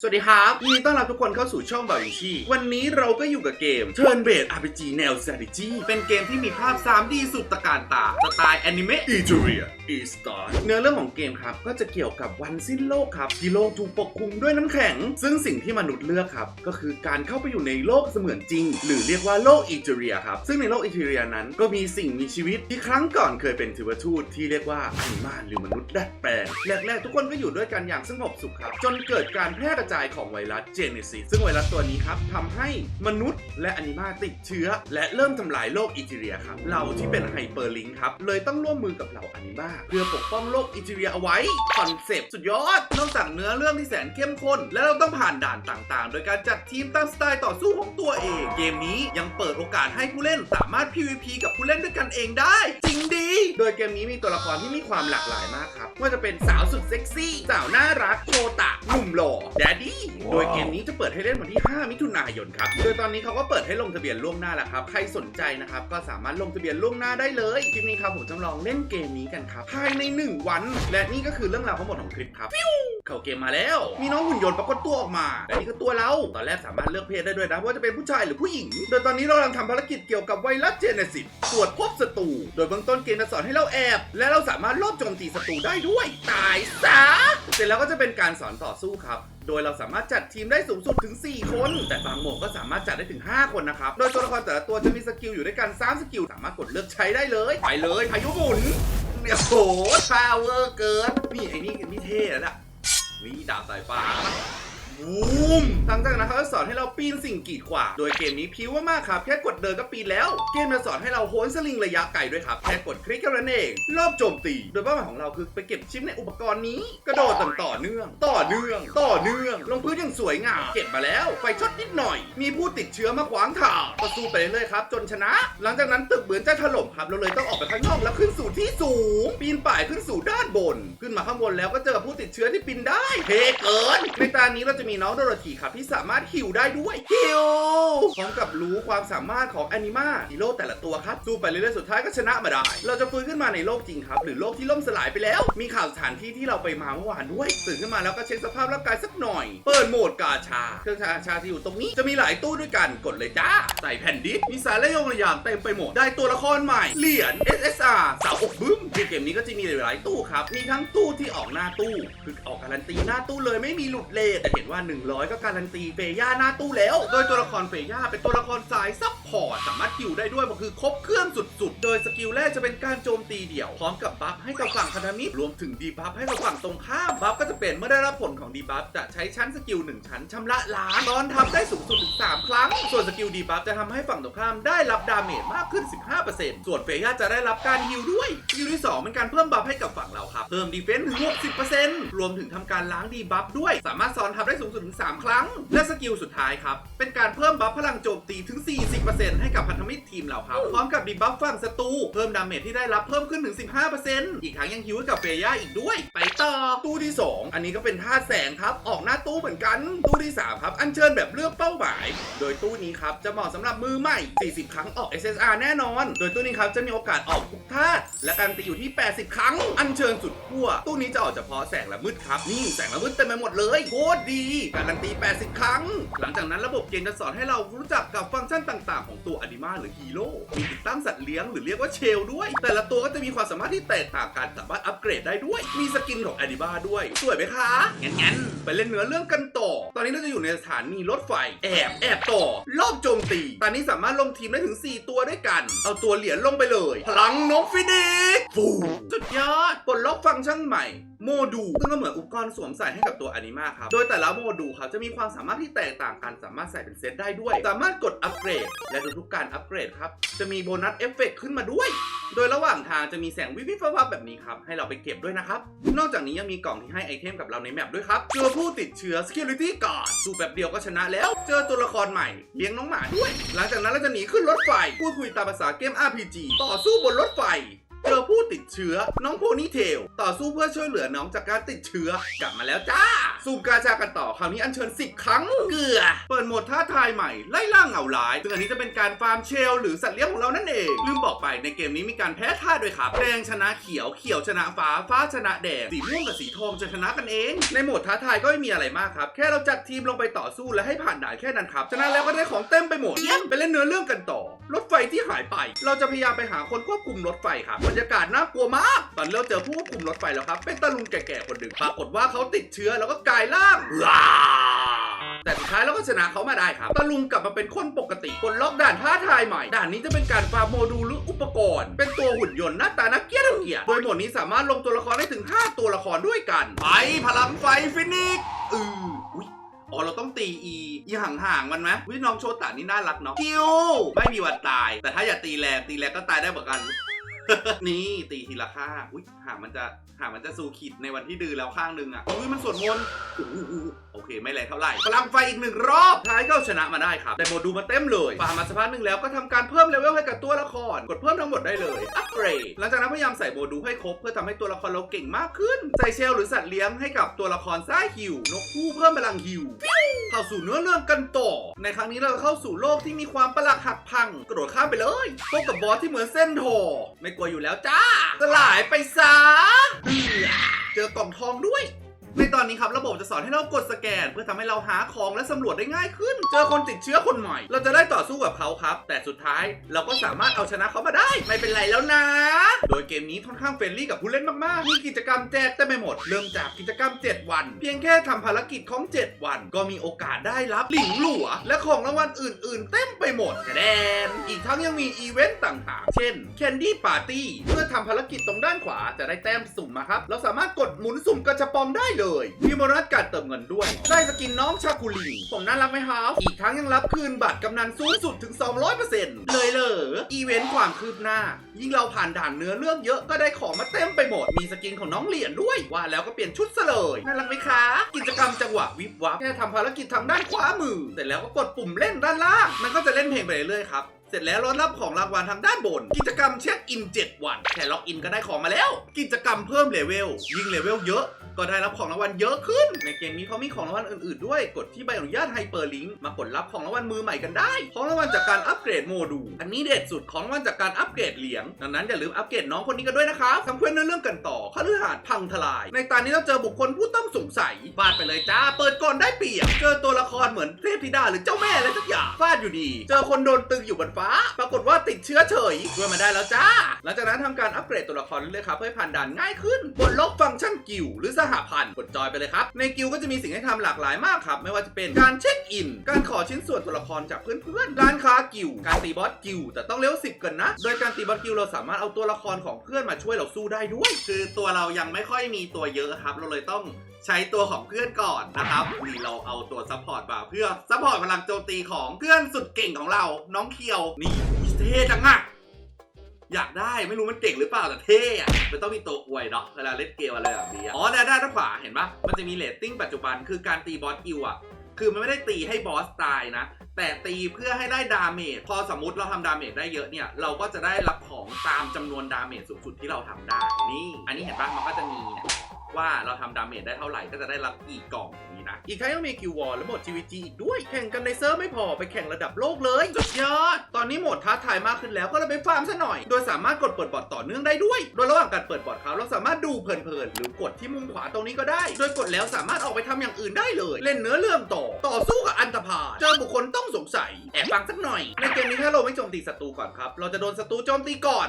สวัสดีครับยินดีต้อนรับทุกคนเข้าสู่ช่องบาวิชีวันนี้เราก็อยู่กับเกม Turn Based RPG แนว strategy เป็นเกมที่มีภาพ 3D สุดตะการตา สไตล์แอนิเมะ e t e r i a e s t a r เนื้อเรื่องของเกมครับ ก็จะเกี่ยวกับวันสิ้นโลกครับที่โลกถูกปกคลุมด้วยน้ำแข็ง ซึ่งสิ่งที่มนุษย์เลือกครับ ก็คือการเข้าไปอยู่ในโลกเสมือนจริง หรือเรียกว่าโลก e t e r i a ครับ ซึ่งในโลก e t e r i a นั้น ก็มีสิ่งมีชีวิตที่ครั้งก่อนเคยเป็นเทวทูตที่เรียกว่าอนิมานหรือมนุษย์ดัดแปลงแรกๆทุกคนก็อยู่ด้วยกันอย่างสงบสุขครับจนเกิดการแพร่จายของไวรัสเจเนซิสซึ่งไวรัสตัวนี้ครับทำให้มนุษย์และอนิมาติดเชื้อ และเริ่มทำลายโลกอีเทเรียครับเราที่เป็นไฮเปอร์ลิงครับเลยต้องร่วมมือกับเหล่าอนิมาเพื่อปกป้องโลกอีเทเรียเอาไว้คอนเซปต์สุดยอดนอกจากเนื้อเรื่องที่แสนเข้มข้นและเราต้องผ่านด่านต่างๆ โดยการจัดทีมตามสไตล์ต่อสู้ของตัวเอง เกมนี้ยังเปิดโอกาสให้ผู้เล่นสามารถ PVP กับผู้เล่นด้วยกันเองได้ จริงดี โดยเกมนี้มีตัวละครที่มีความหลากหลายมากครับว่าจะเป็นสาวสุดเซ็กซี่สาวน่ารักโชตะหนุ่มหล่อแดดดี้โดยเกมนี้จะเปิดให้เล่นวันที่ 5 มิถุนายนครับ โดยตอนนี้เขาก็เปิดให้ลงทะเบียนล่วงหน้าแล้วครับ ใครสนใจนะครับก็สามารถลงทะเบียนล่วงหน้าได้เลย คลิปนี้ครับผมจะลองเล่นเกมนี้กันครับ ภายใน 1 วัน และนี่ก็คือเรื่องราวทั้งหมดของคลิปครับฟิวเข้าเกมมาแล้ว มีน้องหุ่นยนต์ปรากฏตัวออกมา และนี่ก็ตัวเรา ตอนแรกสามารถเลือกเพศได้ด้วยนะว่าจะเป็นผู้ชายหรือผู้หญิง โดยตอนนี้เรากำลังทำภารกิจเกี่ยวกับไวรัสเจเนซิสตรวจพบศัตรู โดยเบื้องต้นเกมจะสอนให้เราแอบ และเราสามารถลอบโจมตีศัตรูได้ด้วย ตายซะ เสร็จแล้วก็จะเป็นการสอนต่อสู้ครับ โดยเราสามารถจัดทีมได้สูงสุดถึง 4 คน แต่บางโหมดก็สามารถจัดได้ถึง 5 คนนะครับ โดยตัวละครแต่ละตัวจะมีสกิลอยู่ด้วยกัน 3 สกิล สามารถกดเลือกใช้ได้เลย ไปเลยพายุหมุนเนี่ยโหพาวเวอร์เกินนี่ไอ้นี่นี่เท่แล้วนะนี่ดาบสายฟ้า บูมหลังจากนั้นเขาจะสอนให้เราปีนสิ่งกีดขวางโดยเกมนี้พิ้วมากครับแค่กดเดินก็ปีนแล้ว เกมจะสอนให้เราโหนสลิงระยะไกลด้วยครับแค่กดคลิกแค่นั้นเองรอบโจมตี โดยเป้าหมายของเราคือไปเก็บชิปในอุปกรณ์นี้ กระโดดต่อเนื่อง ต่อเนื่อง ต่อเนื่อง ลงพื้นอย่างสวยงามเก็บมาแล้ว ไฟช็อตนิดหน่อย มีผู้ติดเชื้อมาขวางทางก็สู้ไปเรื่อยๆครับจนชนะ หลังจากนั้นตึกเหมือนจะถล่มครับเราเลยต้องออกไปข้างนอกแล้วขึ้นสู่ที่สูง ปีนป่ายขึ้นสู่ด้านบน ขึ้นมาข้างบนแล้วก็เจอผู้ติดเชื้อที่ปีนได้เทเกินในตอนนี้เราจะมีน้องโดโรธีครับที่สามารถฮิวได้ด้วยฮิวพร้อมกับรู้ความสามารถของแอนิมาฮีโร่แต่ละตัวครับสู้ไปเรื่อยๆสุดท้ายก็ชนะมาได้ เราจะฟื้นขึ้นมาในโลกจริงครับ หรือโลกที่ล่มสลายไปแล้ว มีข่าวสถานที่ที่เราไปมาเมื่อวานด้วยตื่นขึ้นมาแล้วก็เช็คสภาพร่างกายสักหน่อย เปิดโหมดกาชา เครื่องชาชาที่อยู่ตรงนี้จะมีหลายตู้ด้วยกันกดเลยจ้าใส่แผ่นดิสมีสายระยงระยางเต็มไปหมดได้ตัวละครใหม่เหรียญ SSR สาวอกบึ้มเกมนี้ก็จะมีหลายตู้ครับมีทั้งตู้ที่ออกหน้าตู้คือออกการันตีหน้าตู้เลยไม่มีหลุดเลทแต่เห็นว่า100 ก็การันตีเฟย่าหน้าตู้แล้ว โดยตัวละครเฟย่าเป็นตัวละครสายซับพอร์ตสามารถคิวได้ด้วยมันคือครบเครื่องสุดๆ โดยสกิลแรกจะเป็นการโจมตีเดี่ยว พร้อมกับบัฟให้กับฝั่งพันธมิตรรวมถึงดีบัฟให้กับฝั่งตรงข้ามบัฟก็จะเป็นเมื่อได้รับผลของดีบัฟจะใช้ชั้นสกิลหนึ่งชั้นชำระล้างตอนทำได้สูงสุดถึง3ครั้ง ส่วนสกิลดีบัฟจะทำให้ฝั่งตรงข้ามได้รับดาเมจมากขึ้น 15%ส่วนเฟย่าจะได้รับการฮิลด้วยสกิลที่2เป็นการเพิ่มบัฟให้กับฝั่งเราครับเพิ่มดีเฟนซ์ถึง60%รวมถึงทำการล้างดีบัฟด้วย สามารถซ้อนทับได้สูงสุดถึง 3 ครั้ง และสกิลสุดท้ายครับ เป็นการเพิ่มบัฟพลังโจมตีถึง 40%ให้กับพันธมิตรทีมเราครับ พร้อมกับดีบัฟฝั่งศัตรูเพิ่มดาเมจที่ได้รับเพิ่มขึ้นถึง 15%อีกทั้งยังฮิวให้กับเฟย่าอีกด้วย ไปต่อตู้ที่ 2 อันนี้ก็เป็นท่าแสงครับออกหน้าตู้เหมือนกันตู้ที่ 3 ครับ อัญเชิญแบบเลือกเป้าหมาย โดยตู้นี้ครับจะเหมาะสำหรับมือใหม่ 40 ครั้งออก SSR แน่นอน โดยตู้นี้ครับจะมีโอกาสออกทุกธาตุและการตีอยู่ที่ 80 ครั้ง อัญเชิญสุดขั้วตู้นี้จะออกเฉพาะแสงละมืดครับนี่แสงละมืดเต็มไปหมดเลยโคตรดีการันตี 80 ครั้ง หลังจากนั้นระบบเกมจะสอนให้เรารู้จักกับฟังก์ชันต่าง ๆ ของตัวอนิมาหรือฮีโร่มีติดตั้งสัตว์เลี้ยงหรือเรียกว่าเชลด้วย แต่ละตัวก็จะมีความสามารถที่แตกต่างกันสามารถอัปเกรดได้ด้วย มีสกินของอนิมาด้วย สวยไหมคะงั้นๆไปเล่นเนื้อเรื่องกันต่อ ตอนนี้เราจะอยู่ในสถานีรถไฟ แอบแอบต่อรอบโจมตี ตอนนี้สามารถลงทีมได้ถึง 4 ตัวด้วยกัน เอาตัวเหรียญลงไปเลย พลังนกฟินิกส์ฟูสุดยอดปลดล็อกฟังก์ชันใหม่ โมดูลซึ่งก็เหมือนอุปกรณ์สวมใส่ให้กับตัวอนิมาครับ โดยแต่ละโมดูลครับจะมีความสามารถที่แตกต่างกัน สามารถใส่เป็นเซตได้ด้วย สามารถกดอัปเกรด และทุกๆการอัปเกรดครับ จะมีโบนัสเอฟเฟกต์ขึ้นมาด้วย โดยระหว่างทางจะมีแสงวิบวิบวับแบบนี้ครับ ให้เราไปเก็บด้วยนะครับ นอกจากนี้ยังมีกล่องที่ให้ไอเทมกับเราในแมปด้วยครับ เจอผู้ติดเชื้อ Security Guard สู้แบบเดียวก็ชนะแล้ว เจอตัวละครใหม่เลี้ยงน้องหมาด้วย หลังจากนั้นเราจะหนีขึ้นรถไฟพูดคุยตามภาษาเกม RPG ต่อสู้บนรถไฟ เจอผู้ติดเชื้อ น้องโพนี่เทลต่อสู้เพื่อช่วยเหลือน้องจากการติดเชื้อ กลับมาแล้วจ้าสซูมกาชากันต่อคราวนี้อัญเชิญ 10 ครั้งเกลือ เปิดโหมดท้าทายใหม่ไล่ล่าเหงาร้าย ซึ่งอันนี้จะเป็นการฟาร์มเชล หรือสัตว์เลี้ยงของเรานั่นเอง ลืมบอกไปในเกมนี้มีการแพ้ท่าด้วยครับ แดงชนะเขียวเขียวชนะฟ้าฟ้าชนะแดงสีม่วงกับสีทองจะชนะกันเอง ในโหมดท้าทายก็ไม่มีอะไรมากครับแค่เราจัดทีมลงไปต่อสู้และให้ผ่านด่านแค่นั้นครับชนะแล้วก็ได้ของเต็มไปหมดเยี่ยมไปเล่นเนื้อเรื่องกันต่อ รถไฟที่หายไป เราจะพยายามไปหาคนควบคุมรถไฟครับรยากาศน่ากลัวมาก ตอนเราเจอผู้ควบคุมรถไฟแล้วครับ เป็นตาลุงแก่ๆคนหนึ่งปรากฏว่าเขาติดเชื้อแล้วก็กลายร่างแต่สุดท้ายเราก็ชนะเขามาได้ครับตาลุงกลับมาเป็นคนปกติกดล็อกด่านท้าทายใหม่ ด่านนี้จะเป็นการฟาร์มโมดูลหรืออุปกรณ์ เป็นตัวหุ่นยนต์หน้าตาน่าเกียดน่าเกียดโดยหมดนี้สามารถลงตัวละครได้ถึง 5 ตัวละครด้วยกัน ไปพลังไฟฟินิกอืออุ๊ยอ๋อเราต้องตีอีอีห่างๆมันไหมวิน้องโชตานี่น่ารักเนาะคิวไม่มีวันตาย แต่ถ้าอย่าตีแรงตีแรงก็ตายได้เหมือนกัน นี่ตีทีละข้างอุ้ยหางมันจะหางมันจะสู่ขิดในวันที่ดื้อแล้วข้างหนึ่งอะอุ้ยมันสวดมนต์ อู้หูอู้หูโอเคไม่แรงเท่าไหร่พลังไฟอีกหนึ่งรอบท้ายก็เอาชนะมาได้ครับได้โมดูลมาเต็มเลยฟาร์มมาสักพักหนึ่งแล้วก็ทำการเพิ่มเลเวลให้กับตัวละคร กดเพิ่มทั้งหมดได้เลยอัปเกรดหลังจากนั้นพยายามใส่โมดูลให้ครบ เพื่อทำให้ตัวละครเราเก่งมากขึ้น ใส่เชลหรือสัตว์เลี้ยงให้กับตัวละครซ้ายฮิวนกคู่เพิ่มพลังฮิวเข้าสู่เนื้อเรื่องกันต่อ ในครั้งนี้เราเข้าสู่โลกที่มีความประหลาดหักพัง กระโดดข้ามไปเลยพบกับบอสที่เหมือนเส้นโทไม่กลัวอยู่แล้วจ้าสลายไปซะเจอกล่องทองด้วย ในตอนนี้ครับระบบจะสอนให้เรากดสแกน เพื่อทำให้เราหาของและสำรวจได้ง่ายขึ้น เจอคนติดเชื้อคนใหม่ เราจะได้ต่อสู้กับเขาครับ แต่สุดท้ายเราก็สามารถเอาชนะเขามาได้ ไม่เป็นไรแล้วนะ โดยเกมนี้ค่อนข้างเฟรนลี่กับผู้เล่นมากๆ มีกิจกรรมแจกเต็มไปหมด เริ่มจากกิจกรรม 7 วัน เพียงแค่ทำภารกิจของ 7 วัน ก็มีโอกาสได้รับหลิงหลัว และของรางวัลอื่น ๆ เต็มไปหมดแดงอีกทั้งยังมีอีเวนต์ต่างๆ เช่น Candy Party เมื่อทำภารกิจตรงด้านขวาจะได้แต้มสุ่มมาครับ เราสามารถกดหมุนสุ่มกระชับปองได้เลยมีโบนัสการเติมเงินด้วย ได้สกินน้องชาคุลิงผมน่ารักไหมครับอีกทั้งยังรับคืนบัตรกำนันสูงสุดถึง 200%เลยเหรออีเวนต์ความคืบหน้า ยิ่งเราผ่านด่านเนื้อเรื่องเยอะก็ได้ของมาเต็มไปหมด มีสกินของน้องเหรียญด้วย ว่าแล้วก็เปลี่ยนชุดซะเลยน่ารักไหมคะ กิจกรรมจังหวะวิบวับแค่ทำภารกิจทางด้านขวามือ เสร็จแล้วก็กดปุ่มเล่นด้านล่าง มันก็จะเล่นเพลงไปเรื่อยๆครับเสร็จแล้วรารับของรางวัลทางด้านบน กิจกรรมเช็คอิน 7 วัน แค่ล็อกอินก็ได้ของมาแล้ว กิจกรรมเพิ่มเลเวล ยิ่งเลเวลเยอะ ก็ได้รับของรางวัลเยอะขึ้น ในเกมนี้เขามีของรางวัลอื่นๆด้วย กดที่ใบอนุญาตไฮเปอร์ลิงก์มากดรับของรางวัลมือใหม่กันได้ ของรางวัลจากการอัปเกรดโมดูลอันนี้เด็ดสุดของรางวัลจากการอัปเกรดเหลียงดังนั้นอย่าลืมอัปเกรดน้องคนนี้กันด้วยนะครับทำเพื่อนเนื้อเรื่องกันต่อขลือหาดพังทลาย ในตอนนี้เราเจอบุคคลผู้ต้องสงสัยฟาดไปเลยจ้าเปิดก่อนได้เปรียบเจอตัวละครเหมือนเทพธิดาหรือเจ้าแม่อะไรสักอย่างฟาดอยู่ดี เจอคนโดนตึงอยู่บนฟ้า ปรากฏว่าติดเชื้อเฉยช่วยมาได้แล้วจ้า หลังจากนั้นทำการอัปเกรดตัวละครเรื่อยๆครับเพื่อผ่านด่านง่ายขึ้นกดล็อกฟังก์ชันกิลด์หรือสหพันธ์กดจอยไปเลยครับ ในกิลก็จะมีสิ่งให้ทำหลากหลายมากครับ ไม่ว่าจะเป็นการเช็คอิน การขอชิ้นส่วนตัวละครจากเพื่อนๆร้านค้ากิลการตีบอสกิลแต่ต้องเลเวลสิบกันนะ โดยการตีบอสกิลเราสามารถเอาตัวละครของเพื่อนมาช่วยเราสู้ได้ด้วย คือตัวเรายังไม่ค่อยมีตัวเยอะครับ เราเลยต้องใช้ตัวของเพื่อนก่อนนะครับนี่เราเอาตัวซัพพอร์ตมาเพื่อซัพพอร์ตพลังโจมตีของเพื่อนสุดเก่งของเรา น้องเคียวนี่เท่จังอะ อยากได้ไม่รู้มันเก่งหรือเปล่าแต่เท่อะมันต้องมีตัวอวยเนาะเวลาเล่นเกมอะไรแบบนี้อ๋อ๋อด้านด้านขวาเห็นปะมันจะมีเลตติ้งปัจจุบันคือการตีบอสกิลอะคือมันไม่ได้ตีให้บอสตายนะ แต่ตีเพื่อให้ได้ดาเมจพอสมมติเราทำดาเมจได้เยอะเนี่ย เราก็จะได้รับของตามจำนวนดาเมจสูงสุดที่เราทำได้นี่ อันนี้เห็นปะมันก็จะมีเนี่ย ว่าเราทำดาเมจได้เท่าไหร่ก็จะได้รับกี่กล่องอย่างนี้นะ อีกทั้งยังมีคิววอลและโหมด GVG อีกด้วย แข่งกันในเซิร์ฟไม่พอไปแข่งระดับโลกเลยสุดยอด ตอนนี้โหมดท้าทายมากขึ้นแล้วก็เลยไปฟาร์มซะหน่อย โดยสามารถกดเปิดบอทต่อเนื่องได้ด้วย โดยระหว่างการเปิดบอทเขาเราสามารถดูเพลินๆหรือกดที่มุมขวาตรงนี้ก็ได้ โดยกดแล้วสามารถออกไปทำอย่างอื่นได้เลย เล่นเนื้อเรื่องต่อ ต่อสู้กับอันตพาลเจอบุคคลต้องสงสัย แอบฟังสักหน่อย ในเกมนี้ถ้าเราไม่โจมตีศัตรูก่อนครับ เราจะโดนศัตรูโจมตีก่อน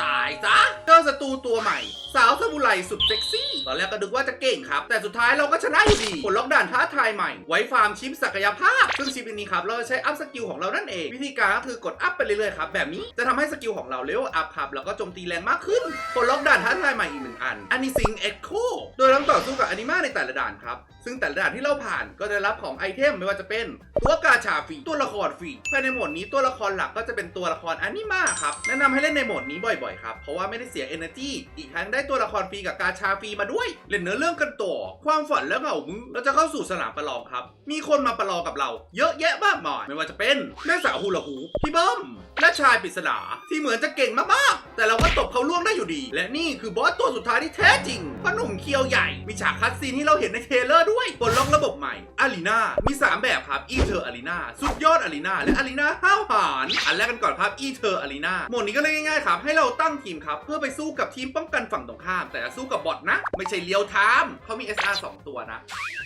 ตายซะเจอศัตรูตัวใหม่ สาวสมุไรสุดเซ็กซี่ ตอนแรกก็นึกว่าจะเก่งครับ แต่สุดท้ายเราก็ชนะอยู่ดีผลล็อกด่านท้าทายใหม่ ไว้ฟาร์มชิปศักยภาพ ซึ่งชิปอันนี้ครับเราจะใช้อัพสกิลของเรานั่นเอง วิธีการก็คือกดอัพไปเรื่อยๆครับ แบบนี้จะทำให้สกิลของเราเลเวลอัพครับแล้วก็โจมตีแรงมากขึ้นผลล็อกด่านท้าทายใหม่อีกหนึ่งอันอันนี้ซิงเอ็กโคโดยเราต้องต่อสู้กับอนิมาในแต่ละด่านครับซึ่งแต่ละด่านที่เราผ่านก็จะรับของไอเทมไม่ว่าจะเป็นตัวกาชาฟรีตัวละครฟรีภายในโหมดนี้ตัวละครหลักก็จะเป็นตัวละครอนิมาครับแนะนำให้เล่นในโหมดนี้บ่อยครับ เพราะว่าไม่ได้เสีย energy อีกทั้งได้ตัวละครฟรีกับกาชาฟรีมาด้วย เล่นเนื้อเรื่องกันต่อความฝันและเหงามึงเราจะเข้าสู่สนามประลองครับ มีคนมาประลองกับเรา เยอะแยะมากมายไม่ว่าจะเป็นแม่สาวฮูลาฮูพี่เบิ้มและชายปริศนาที่เหมือนจะเก่งมากๆแต่เราก็ตบเขาล่วงได้อยู่ดี และนี่คือบอสตัวสุดท้ายที่แท้จริงพ่อหนุ่มเคียวใหญ่ มีฉากคัดซีนที่เราเห็นในเทเลอร์ด้วยปลดล็อกระบบใหม่อารีนามี 3 แบบครับอีเทอร์อารีนาสุดยอดอารีนาและอารีนาห้าวหาญอันแรกกันก่อนครับอีเทอร์อารีนาโหมดนี้ก็เลยง่ายๆครับให้เราตั้งทีมครับ เพื่อไปสู้กับทีมป้องกันฝั่งตรงข้าม แต่จะสู้กับบอทนะ ไม่ใช่เลียวไทม์เขามี SR 2 ตัวนะ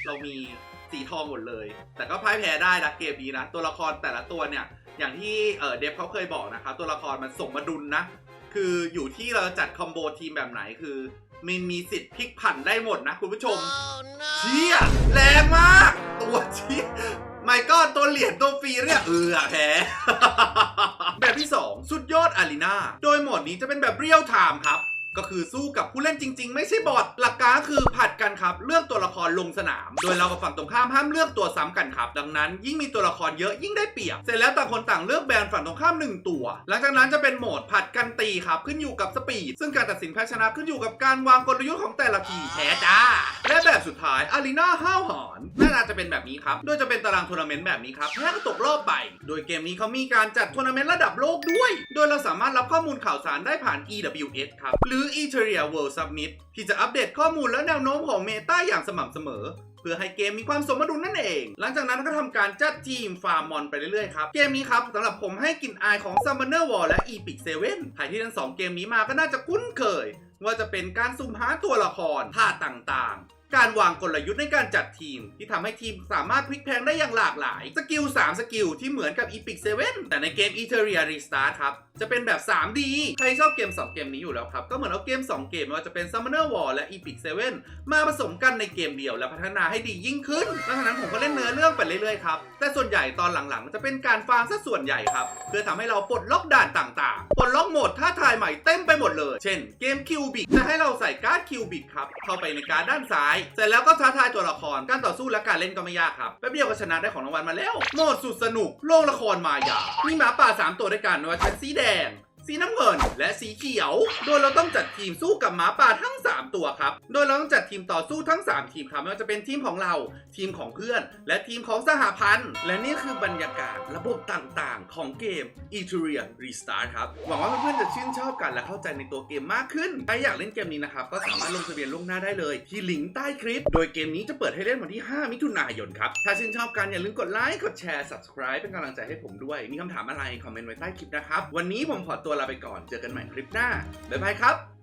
เรามีสีทองหมดเลย แต่ก็พ่ายแพ้ได้นะเกมนี้นะ ตัวละครแต่ละตัวเนี่ย อย่างที่เออเดฟเขาเคยบอกนะครับ ตัวละครมันส่งมาดุลนะ คืออยู่ที่เราจัดคอมโบทีมแบบไหนคือมันมีสิทธิ์พลิกผันได้หมดนะคุณผู้ชมเชี่ยแรงมาก ตัวเชี่ย ไม่ก็ตัวเหรียญตัวฟรีเนี่ยเออแพ้แบบที่ 2 สุดยอดอารีนาโดยโหมดนี้จะเป็นแบบเรียลไทม์ครับ ก็คือสู้กับผู้เล่นจริง ๆ ไม่ใช่บอทหลักการคือผัดกันครับ เลือกตัวละครลงสนาม โดยเรากับฝั่งตรงข้ามห้ามเลือกตัวซ้ำกันครับ ดังนั้น ยิ่งมีตัวละครเยอะยิ่งได้เปรียบ เสร็จแล้วต่างคนต่างเลือกแบนฝั่งตรงข้ามหนึ่งตัว หลังจากนั้นจะเป็นโหมดผัดกันตีครับขึ้นอยู่กับสปีด ซึ่งการตัดสินแพ้ชนะขึ้นอยู่กับการวางกลยุทธ์ของแต่ละทีแพ้จ้า และแบบสุดท้ายอารีนาห้าวหอนน้าตาจะเป็นแบบนี้ครับ โดยจะเป็นตารางทัวร์นาเมนต์แบบนี้ครับแพ้ก็ตกรอบไป โดยเกมนี้เขามีการจัดทัวร์นาเมนต์ระดับโลกด้วย โดยเราสามารถรับข้อมูลข่าวสารได้ผ่าน EWS ครับหรืออ Etheria World Summit ที่จะอัปเดตข้อมูลและแนวโน้มของเมตาอย่างสม่ำเสมอ เพื่อให้เกมมีความสมดุลนั่นเอง หลังจากนั้นก็ทำการจัดทีมฟาร์มมอนไปเรื่อยๆครับ เกมนี้ครับสำหรับผมให้กลิ่นอายของ Summoner War และ Epic 7ใครที่ทั้งสองเกมนี้มาก็น่าจะคุ้นเคย ว่าจะเป็นการสุ่มหาตัวละครท่าต่างๆ การวางกลยุทธ์ในการจัดทีม ที่ทำให้ทีมสามารถพลิกแพลงได้อย่างหลากหลาย สกิล 3 สกิลที่เหมือนกับ Epic 7แต่ในเกม e t e r i a Restart ครับ จะเป็นแบบ 3D ใครชอบเกม 2 เกมนี้อยู่แล้วครับ ก็เหมือนเอาเกม 2 เกมไม่ว่าจะเป็น Summoner War และ Epic 7 มาผสมกันในเกมเดียวและพัฒนาให้ดียิ่งขึ้นดังนั้นผมก็เล่นเนื้อเรื่องไปเรื่อยๆครับ แต่ส่วนใหญ่ตอนหลังๆ จะเป็นการฟาร์มซะส่วนใหญ่ครับ เพื่อทำให้เราปลดล็อกด่านต่างๆ ปลดล็อกโหมดท้าทายใหม่เต็มไปหมดเลย เช่น เกมคิวบิกจะให้เราใส่การ์ดคิวบิกครับเข้าไปในการ์ดด้านซ้ายเสร็จแล้วก็ท้าทายตัวละครการต่อสู้และการเล่นก็ไม่ยากครับแป๊บเดียวก็ชนะได้ของรางวัลมาแล้วโหมดสุดสนุกโลกละครมายามีหมาป่า 3 ตัวด้วยกันไม่ว่าจะเป็นสีแดง สีน้ำเงิน และสีเขียว โดยเราต้องจัดทีมสู้กับหมาป่าทั้ง 3 ตัวครับ โดยเราต้องจัดทีมต่อสู้ทั้ง 3 ทีมครับไม่ว่าจะเป็นทีมของเรา ทีมของเพื่อน และทีมของสหพันธ์ และนี่คือบรรยากาศระบบต่างๆ ของเกม e t u r i a Restart ครับ หวังว่าเพื่อนๆจะชื่นชอบกันและเข้าใจในตัวเกมมากขึ้นถ้าอยากเล่นเกมนี้นะครับ ก็สามารถลงทะเบียนล่วงหน้าได้เลย ที่ลิงก์ใต้คลิป โดยเกมนี้จะเปิดให้เล่นวันที่ 5 มิถุนายนครับ ถ้าชื่นชอบกันอย่าลืมกดไลค์ กดแชร์ subscribe เป็นกำลังใจให้ผมด้วย มีคำถามอะไรคอมเมนต์ไว้ใต้คลิปนะครับ วันนี้ผมขอตัวลาไปก่อน เจอกันใหม่คลิปหน้า บ๊ายบายครับ